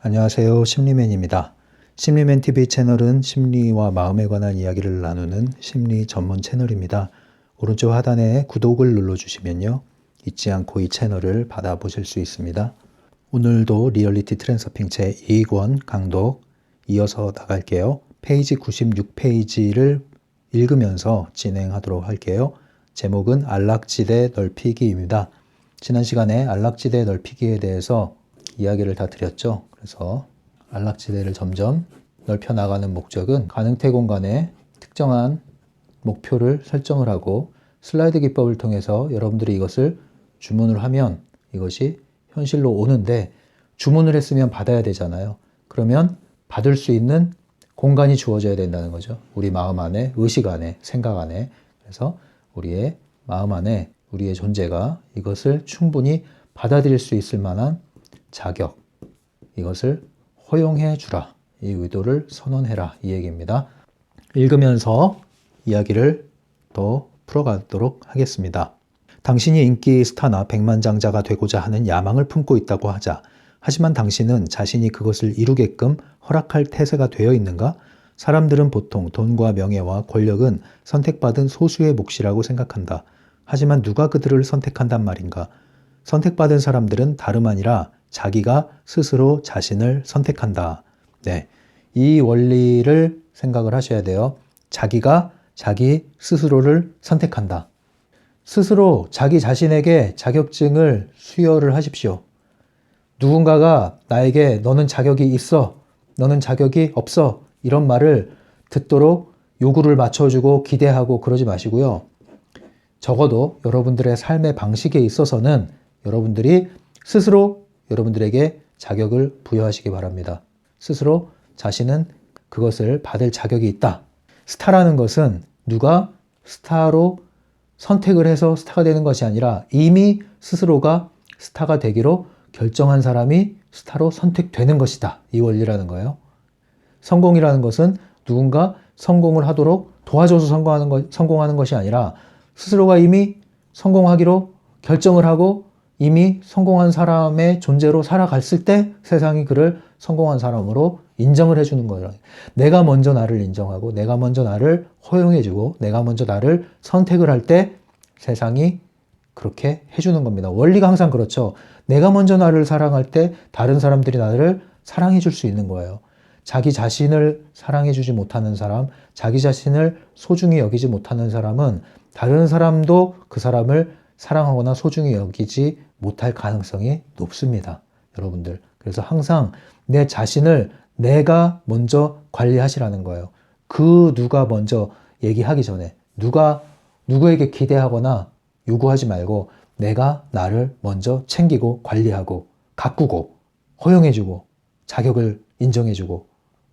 안녕하세요. 심리맨입니다. 심리맨 TV 채널은 심리와 마음에 관한 이야기를 나누는 심리 전문 채널입니다. 오른쪽 하단에 구독을 눌러주시면요. 잊지 않고 이 채널을 받아보실 수 있습니다. 오늘도 리얼리티 트랜서핑 제 2권 강독 이어서 나갈게요. 페이지 96페이지를 읽으면서 진행하도록 할게요. 제목은 안락지대 넓히기입니다. 지난 시간에 안락지대 넓히기에 대해서 이야기를 다 드렸죠. 그래서 안락지대를 점점 넓혀 나가는 목적은 가능태 공간에 특정한 목표를 설정을 하고 슬라이드 기법을 통해서 여러분들이 이것을 주문을 하면 이것이 현실로 오는데 주문을 했으면 받아야 되잖아요. 그러면 받을 수 있는 공간이 주어져야 된다는 거죠. 우리 마음 안에, 의식 안에, 생각 안에. 그래서 우리의 마음 안에 우리의 존재가 이것을 충분히 받아들일 수 있을 만한 자격, 이것을 허용해 주라. 이 의도를 선언해라. 이 얘기입니다. 읽으면서 이야기를 더 풀어가도록 하겠습니다. 당신이 인기 스타나 백만장자가 되고자 하는 야망을 품고 있다고 하자. 하지만 당신은 자신이 그것을 이루게끔 허락할 태세가 되어 있는가? 사람들은 보통 돈과 명예와 권력은 선택받은 소수의 몫이라고 생각한다. 하지만 누가 그들을 선택한단 말인가? 선택받은 사람들은 다름 아니라 자기가 스스로 자신을 선택한다. 네. 이 원리를 생각을 하셔야 돼요. 자기가 자기 스스로를 선택한다. 스스로 자기 자신에게 자격증을 수여를 하십시오. 누군가가 나에게 너는 자격이 있어, 너는 자격이 없어, 이런 말을 듣도록 요구를 맞춰주고 기대하고 그러지 마시고요. 적어도 여러분들의 삶의 방식에 있어서는 여러분들이 스스로 여러분들에게 자격을 부여하시기 바랍니다. 스스로 자신은 그것을 받을 자격이 있다. 스타라는 것은 누가 스타로 선택을 해서 스타가 되는 것이 아니라 이미 스스로가 스타가 되기로 결정한 사람이 스타로 선택되는 것이다. 이 원리라는 거예요. 성공이라는 것은 누군가 성공을 하도록 도와줘서 성공하는, 것, 성공하는 것이 아니라 스스로가 이미 성공하기로 결정을 하고 이미 성공한 사람의 존재로 살아갔을 때 세상이 그를 성공한 사람으로 인정을 해주는 거예요. 내가 먼저 나를 인정하고 내가 먼저 나를 허용해주고 내가 먼저 나를 선택을 할 때 세상이 그렇게 해주는 겁니다. 원리가 항상 그렇죠. 내가 먼저 나를 사랑할 때 다른 사람들이 나를 사랑해 줄 수 있는 거예요. 자기 자신을 사랑해 주지 못하는 사람, 자기 자신을 소중히 여기지 못하는 사람은 다른 사람도 그 사람을 사랑하거나 소중히 여기지 못할 가능성이 높습니다. 여러분들. 그래서 항상 내 자신을 내가 먼저 관리하시라는 거예요. 그 누가 먼저 얘기하기 전에 누가 누구에게 기대하거나 요구하지 말고 내가 나를 먼저 챙기고 관리하고 가꾸고 허용해주고 자격을 인정해주고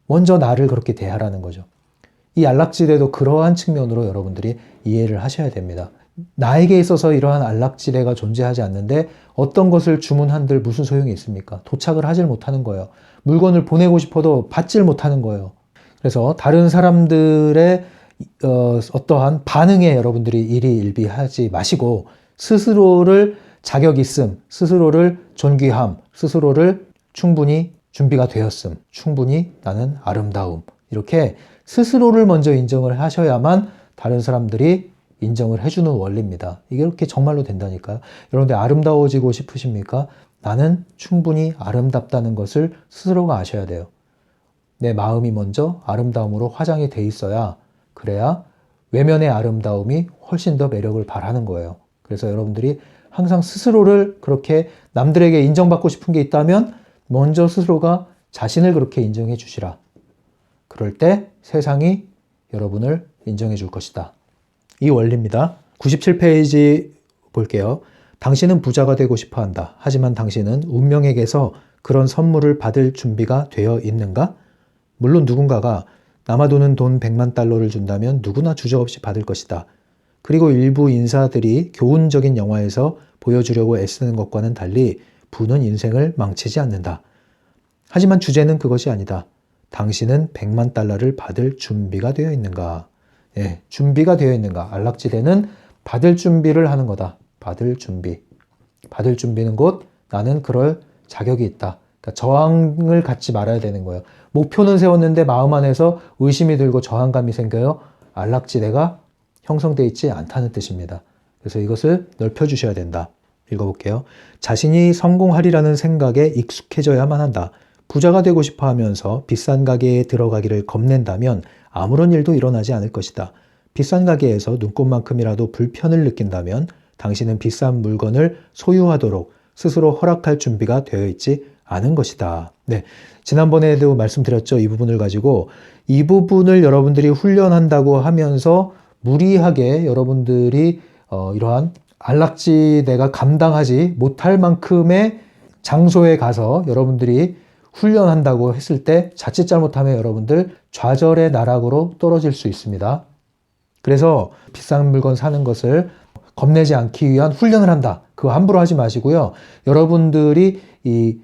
먼저 나를 그렇게 대하라는 거죠. 이 안락지대도 그러한 측면으로 여러분들이 이해를 하셔야 됩니다. 나에게 있어서 이러한 안락지대가 존재하지 않는데 어떤 것을 주문한들 무슨 소용이 있습니까? 도착을 하질 못하는 거예요. 물건을 보내고 싶어도 받질 못하는 거예요. 그래서 다른 사람들의 어, 어떠한 반응에 여러분들이 일희일비하지 마시고 스스로를 자격 있음, 스스로를 존귀함, 스스로를 충분히 준비가 되었음, 충분히 나는 아름다움 이렇게 스스로를 먼저 인정을 하셔야만 다른 사람들이 인정을 해주는 원리입니다. 이게 이렇게 정말로 된다니까요. 여러분들 아름다워지고 싶으십니까? 나는 충분히 아름답다는 것을 스스로가 아셔야 돼요. 내 마음이 먼저 아름다움으로 화장이 돼 있어야 그래야 외면의 아름다움이 훨씬 더 매력을 발하는 거예요. 그래서 여러분들이 항상 스스로를 그렇게 남들에게 인정받고 싶은 게 있다면 먼저 스스로가 자신을 그렇게 인정해 주시라. 그럴 때 세상이 여러분을 인정해 줄 것이다. 이 원리입니다. 97페이지 볼게요. 당신은 부자가 되고 싶어 한다. 하지만 당신은 운명에게서 그런 선물을 받을 준비가 되어 있는가? 물론 누군가가 남아도는 돈 100만 달러를 준다면 누구나 주저없이 받을 것이다. 그리고 일부 인사들이 교훈적인 영화에서 보여주려고 애쓰는 것과는 달리 부는 인생을 망치지 않는다. 하지만 주제는 그것이 아니다. 당신은 100만 달러를 받을 준비가 되어 있는가? 예, 준비가 되어 있는가? 안락지대는 받을 준비를 하는 거다. 받을 준비. 받을 준비는 곧 나는 그럴 자격이 있다. 그러니까 저항을 갖지 말아야 되는 거예요. 목표는 세웠는데 마음 안에서 의심이 들고 저항감이 생겨요. 안락지대가 형성돼 있지 않다는 뜻입니다. 그래서 이것을 넓혀 주셔야 된다. 읽어볼게요. 자신이 성공하리라는 생각에 익숙해져야만 한다. 부자가 되고 싶어 하면서 비싼 가게에 들어가기를 겁낸다면 아무런 일도 일어나지 않을 것이다. 비싼 가게에서 눈꽃만큼이라도 불편을 느낀다면 당신은 비싼 물건을 소유하도록 스스로 허락할 준비가 되어 있지 않은 것이다. 네. 지난번에도 말씀드렸죠. 이 부분을 가지고 이 부분을 여러분들이 훈련한다고 하면서 무리하게 여러분들이 어, 이러한 안락지대가 감당하지 못할 만큼의 장소에 가서 여러분들이 훈련한다고 했을 때 자칫 잘못하면 여러분들 좌절의 나락으로 떨어질 수 있습니다. 그래서 비싼 물건 사는 것을 겁내지 않기 위한 훈련을 한다. 그거 함부로 하지 마시고요. 여러분들이 이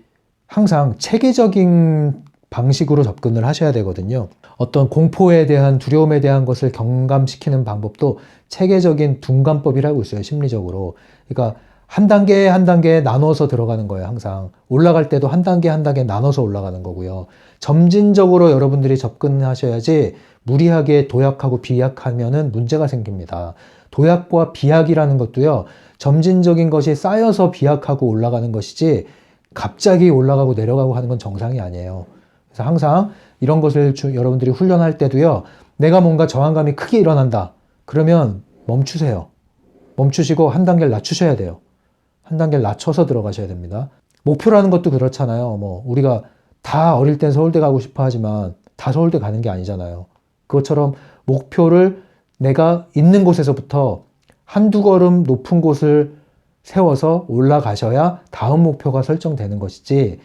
항상 체계적인 방식으로 접근을 하셔야 되거든요. 어떤 공포에 대한 두려움에 대한 것을 경감시키는 방법도 체계적인 둔감법이라고 있어요. 심리적으로. 그러니까 한 단계 한 단계 나눠서 들어가는 거예요. 항상 올라갈 때도 한 단계 한 단계 나눠서 올라가는 거고요. 점진적으로 여러분들이 접근하셔야지 무리하게 도약하고 비약하면은 문제가 생깁니다. 도약과 비약이라는 것도요. 점진적인 것이 쌓여서 비약하고 올라가는 것이지 갑자기 올라가고 내려가고 하는 건 정상이 아니에요. 그래서 항상 이런 것을 주- 여러분들이 훈련할 때도요. 내가 뭔가 저항감이 크게 일어난다. 그러면 멈추세요. 멈추시고 한 단계를 낮추셔야 돼요. 한 단계를 낮춰서 들어가셔야 됩니다. 목표라는 것도 그렇잖아요. 뭐 우리가 다 어릴 땐 서울대 가고 싶어 하지만 다 서울대 가는 게 아니잖아요. 그것처럼 목표를 내가 있는 곳에서부터 한두 걸음 높은 곳을 세워서 올라가셔야 다음 목표가 설정되는 것이지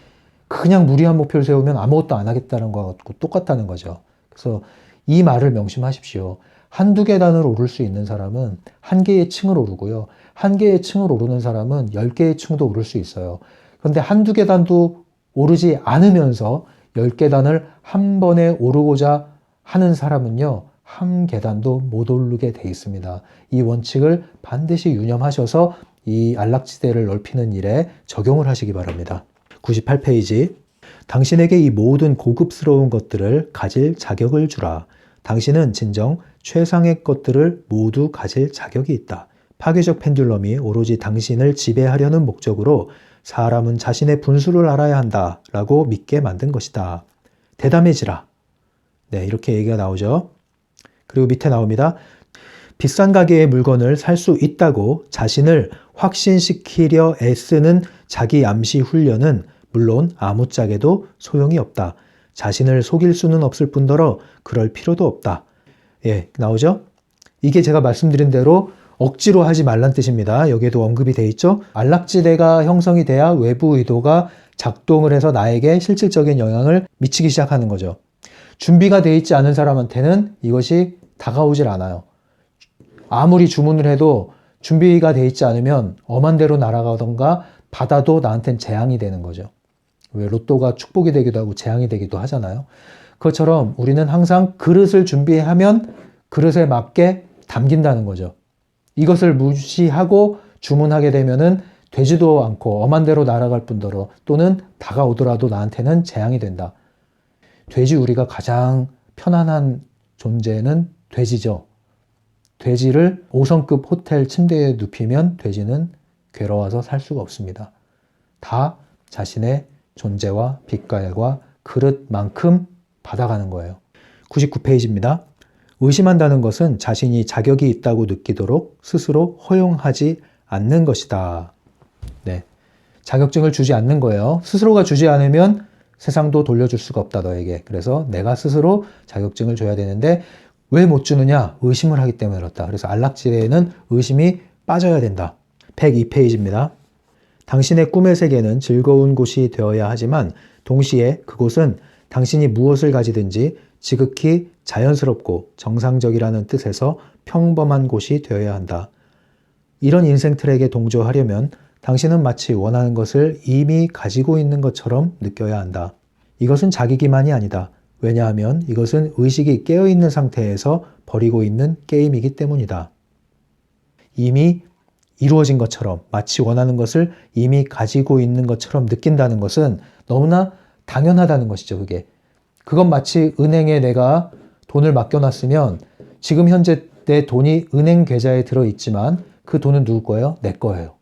그냥 무리한 목표를 세우면 아무것도 안 하겠다는 것과 똑같다는 거죠. 그래서 이 말을 명심하십시오. 한두 계단을 오를 수 있는 사람은 한 개의 층을 오르고요. 한 개의 층을 오르는 사람은 열 개의 층도 오를 수 있어요. 그런데 한두 계단도 오르지 않으면서 열 계단을 한 번에 오르고자 하는 사람은요. 한 계단도 못 오르게 돼 있습니다. 이 원칙을 반드시 유념하셔서 이 안락지대를 넓히는 일에 적용을 하시기 바랍니다. 98페이지. 당신에게 이 모든 고급스러운 것들을 가질 자격을 주라. 당신은 진정 최상의 것들을 모두 가질 자격이 있다. 파괴적 펜듈럼이 오로지 당신을 지배하려는 목적으로 사람은 자신의 분수를 알아야 한다. 라고 믿게 만든 것이다. 대담해지라. 네, 이렇게 얘기가 나오죠. 그리고 밑에 나옵니다. 비싼 가게의 물건을 살 수 있다고 자신을 확신시키려 애쓰는 자기 암시 훈련은 물론 아무짝에도 소용이 없다. 자신을 속일 수는 없을 뿐더러 그럴 필요도 없다. 예, 나오죠? 이게 제가 말씀드린 대로 억지로 하지 말란 뜻입니다. 여기에도 언급이 돼 있죠? 안락지대가 형성이 돼야 외부 의도가 작동을 해서 나에게 실질적인 영향을 미치기 시작하는 거죠. 준비가 돼 있지 않은 사람한테는 이것이 다가오질 않아요. 아무리 주문을 해도 준비가 돼 있지 않으면 엄한 대로 날아가던가 받아도 나한텐 재앙이 되는 거죠. 왜 로또가 축복이 되기도 하고 재앙이 되기도 하잖아요. 그것처럼 우리는 항상 그릇을 준비하면 그릇에 맞게 담긴다는 거죠. 이것을 무시하고 주문하게 되면은 되지도 않고 엄한 대로 날아갈 뿐더러 또는 다가오더라도 나한테는 재앙이 된다. 돼지 우리가 가장 편안한 존재는 돼지죠. 돼지를 5성급 호텔 침대에 눕히면 돼지는 괴로워서 살 수가 없습니다. 다 자신의 존재와 빛깔과 그릇만큼 받아가는 거예요. 99페이지입니다. 의심한다는 것은 자신이 자격이 있다고 느끼도록 스스로 허용하지 않는 것이다. 네. 자격증을 주지 않는 거예요. 스스로가 주지 않으면 세상도 돌려줄 수가 없다, 너에게. 그래서 내가 스스로 자격증을 줘야 되는데 왜 못 주느냐? 의심을 하기 때문에 그렇다. 그래서 안락지대에는 의심이 빠져야 된다. 102페이지입니다. 당신의 꿈의 세계는 즐거운 곳이 되어야 하지만 동시에 그곳은 당신이 무엇을 가지든지 지극히 자연스럽고 정상적이라는 뜻에서 평범한 곳이 되어야 한다. 이런 인생 트랙에 동조하려면 당신은 마치 원하는 것을 이미 가지고 있는 것처럼 느껴야 한다. 이것은 자기 기만이 아니다. 왜냐하면 이것은 의식이 깨어있는 상태에서 벌이고 있는 게임이기 때문이다. 이미 이루어진 것처럼 마치 원하는 것을 이미 가지고 있는 것처럼 느낀다는 것은 너무나 당연하다는 것이죠, 그게. 그건 마치 은행에 내가 돈을 맡겨놨으면 지금 현재 내 돈이 은행 계좌에 들어있지만 그 돈은 누구 거예요? 내 거예요.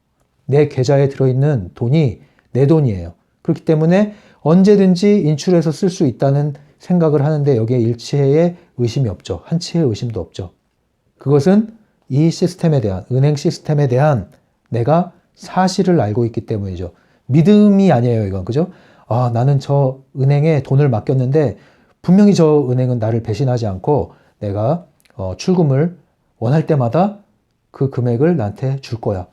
내 계좌에 들어있는 돈이 내 돈이에요. 그렇기 때문에 언제든지 인출해서 쓸 수 있다는 생각을 하는데 여기에 일치의 의심이 없죠. 한치의 의심도 없죠. 그것은 이 시스템에 대한, 은행 시스템에 대한 내가 사실을 알고 있기 때문이죠. 믿음이 아니에요, 이건. 그죠? 아, 나는 저 은행에 돈을 맡겼는데 분명히 저 은행은 나를 배신하지 않고 내가 어, 출금을 원할 때마다 그 금액을 나한테 줄 거야.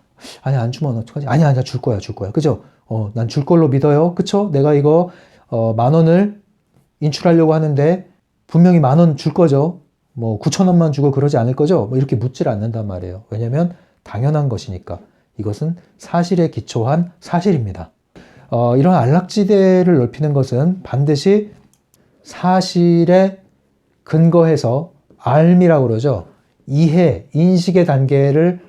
아니, 안 주면 어떡하지? 아니, 아니야, 줄 거야, 줄 거야. 그죠? 어, 난 줄 걸로 믿어요. 그쵸? 내가 이거, 어, 만 원을 인출하려고 하는데 분명히 만 원 줄 거죠. 뭐 9천 원만 주고 그러지 않을 거죠. 뭐 이렇게 묻질 않는단 말이에요. 왜냐하면 당연한 것이니까 이것은 사실에 기초한 사실입니다. 어, 이런 안락지대를 넓히는 것은 반드시 사실에 근거해서 알미라고 그러죠. 이해, 인식의 단계를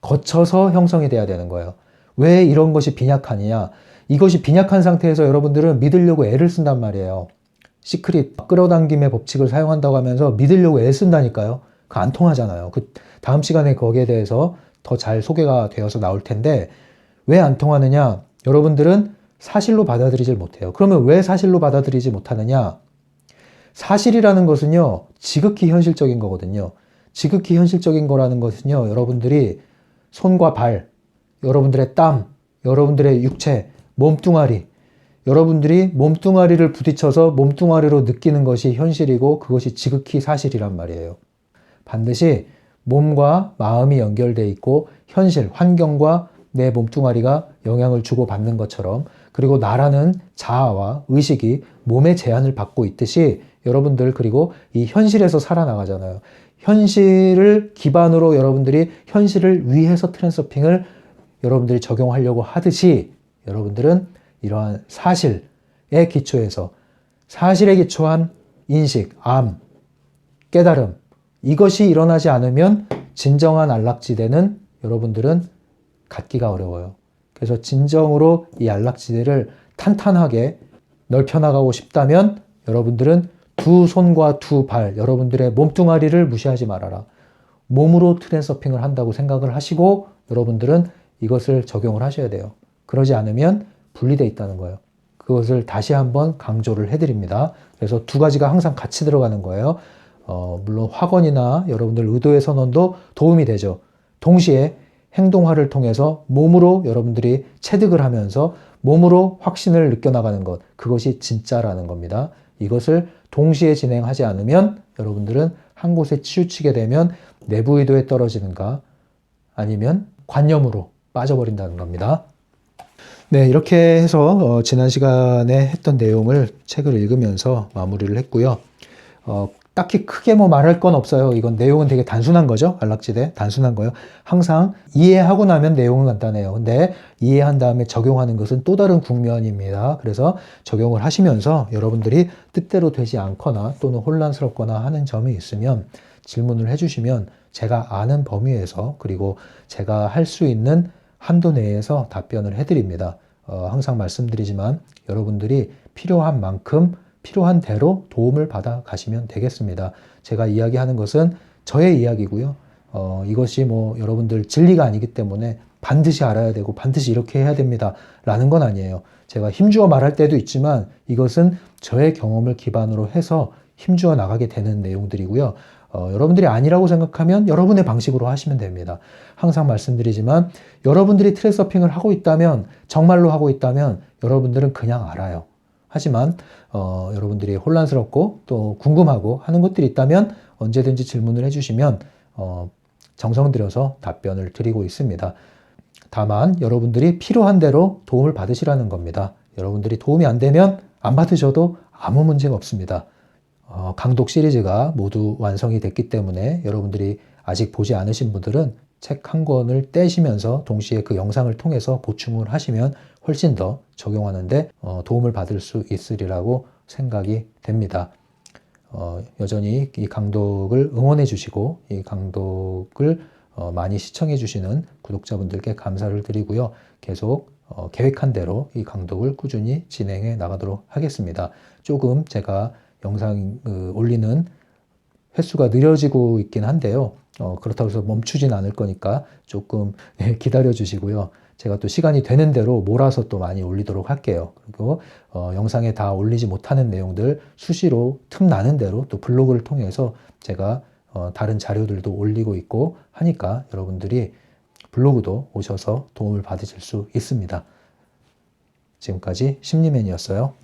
거쳐서 형성이 돼야 되는 거예요. 왜 이런 것이 빈약하느냐? 이것이 빈약한 상태에서 여러분들은 믿으려고 애를 쓴단 말이에요. 시크릿 끌어당김의 법칙을 사용한다고 하면서 믿으려고 애 쓴다니까요. 그 안 통하잖아요. 그 다음 시간에 거기에 대해서 더 잘 소개가 되어서 나올 텐데 왜 안 통하느냐? 여러분들은 사실로 받아들이질 못해요. 그러면 왜 사실로 받아들이지 못하느냐? 사실이라는 것은요, 지극히 현실적인 거거든요. 지극히 현실적인 거라는 것은요, 여러분들이 손과 발, 여러분들의 땀, 여러분들의 육체, 몸뚱아리, 여러분들이 몸뚱아리를 부딪혀서 몸뚱아리로 느끼는 것이 현실이고 그것이 지극히 사실이란 말이에요. 반드시 몸과 마음이 연결돼 있고 현실, 환경과 내 몸뚱아리가 영향을 주고 받는 것처럼 그리고 나라는 자아와 의식이 몸의 제한을 받고 있듯이 여러분들 그리고 이 현실에서 살아나가잖아요. 현실을 기반으로 여러분들이 현실을 위해서 트랜서핑을 여러분들이 적용하려고 하듯이 여러분들은 이러한 사실에 기초해서 사실에 기초한 인식, 암, 깨달음 이것이 일어나지 않으면 진정한 안락지대는 여러분들은 갖기가 어려워요. 그래서 진정으로 이 안락지대를 탄탄하게 넓혀나가고 싶다면 여러분들은 두 손과 두 발, 여러분들의 몸뚱아리를 무시하지 말아라. 몸으로 트랜서핑을 한다고 생각을 하시고 여러분들은 이것을 적용을 하셔야 돼요. 그러지 않으면 분리되어 있다는 거예요. 그것을 다시 한번 강조를 해드립니다. 그래서 두 가지가 항상 같이 들어가는 거예요. 어, 물론 확언이나 여러분들 의도의 선언도 도움이 되죠. 동시에 행동화를 통해서 몸으로 여러분들이 체득을 하면서 몸으로 확신을 느껴나가는 것, 그것이 진짜라는 겁니다. 이것을 동시에 진행하지 않으면 여러분들은 한 곳에 치우치게 되면 내부 의도에 떨어지는가 아니면 관념으로 빠져버린다는 겁니다. 네, 이렇게 해서 어, 지난 시간에 했던 내용을 책을 읽으면서 마무리를 했고요. 어, 딱히 크게 뭐 말할 건 없어요. 이건 내용은 되게 단순한 거죠. 안락지대. 단순한 거요. 항상 이해하고 나면 내용은 간단해요. 근데 이해한 다음에 적용하는 것은 또 다른 국면입니다. 그래서 적용을 하시면서 여러분들이 뜻대로 되지 않거나 또는 혼란스럽거나 하는 점이 있으면 질문을 해주시면 제가 아는 범위에서 그리고 제가 할 수 있는 한도 내에서 답변을 해드립니다. 어, 항상 말씀드리지만 여러분들이 필요한 만큼 필요한 대로 도움을 받아 가시면 되겠습니다. 제가 이야기하는 것은 저의 이야기고요. 어, 이것이 뭐 여러분들 진리가 아니기 때문에 반드시 알아야 되고 반드시 이렇게 해야 됩니다. 라는 건 아니에요. 제가 힘주어 말할 때도 있지만 이것은 저의 경험을 기반으로 해서 힘주어 나가게 되는 내용들이고요. 어, 여러분들이 아니라고 생각하면 여러분의 방식으로 하시면 됩니다. 항상 말씀드리지만 여러분들이 트레서핑을 하고 있다면 정말로 하고 있다면 여러분들은 그냥 알아요. 하지만 어, 여러분들이 혼란스럽고 또 궁금하고 하는 것들이 있다면 언제든지 질문을 해주시면 어, 정성 들여서 답변을 드리고 있습니다. 다만 여러분들이 필요한 대로 도움을 받으시라는 겁니다. 여러분들이 도움이 안 되면 안 받으셔도 아무 문제가 없습니다. 어, 강독 시리즈가 모두 완성이 됐기 때문에 여러분들이 아직 보지 않으신 분들은 책 한 권을 떼시면서 동시에 그 영상을 통해서 보충을 하시면 훨씬 더 적용하는데 어, 도움을 받을 수 있으리라고 생각이 됩니다. 어, 여전히 이 강독을 응원해 주시고 이 강독을 어, 많이 시청해 주시는 구독자분들께 감사를 드리고요. 계속 어, 계획한 대로 이 강독을 꾸준히 진행해 나가도록 하겠습니다. 조금 제가 영상 그, 올리는 횟수가 느려지고 있긴 한데요. 어, 그렇다고 해서 멈추진 않을 거니까 조금 예, 기다려 주시고요. 제가 또 시간이 되는 대로 몰아서 또 많이 올리도록 할게요. 그리고 어, 영상에 다 올리지 못하는 내용들 수시로 틈 나는 대로 또 블로그를 통해서 제가 어, 다른 자료들도 올리고 있고 하니까 여러분들이 블로그도 오셔서 도움을 받으실 수 있습니다. 지금까지 심리맨이었어요.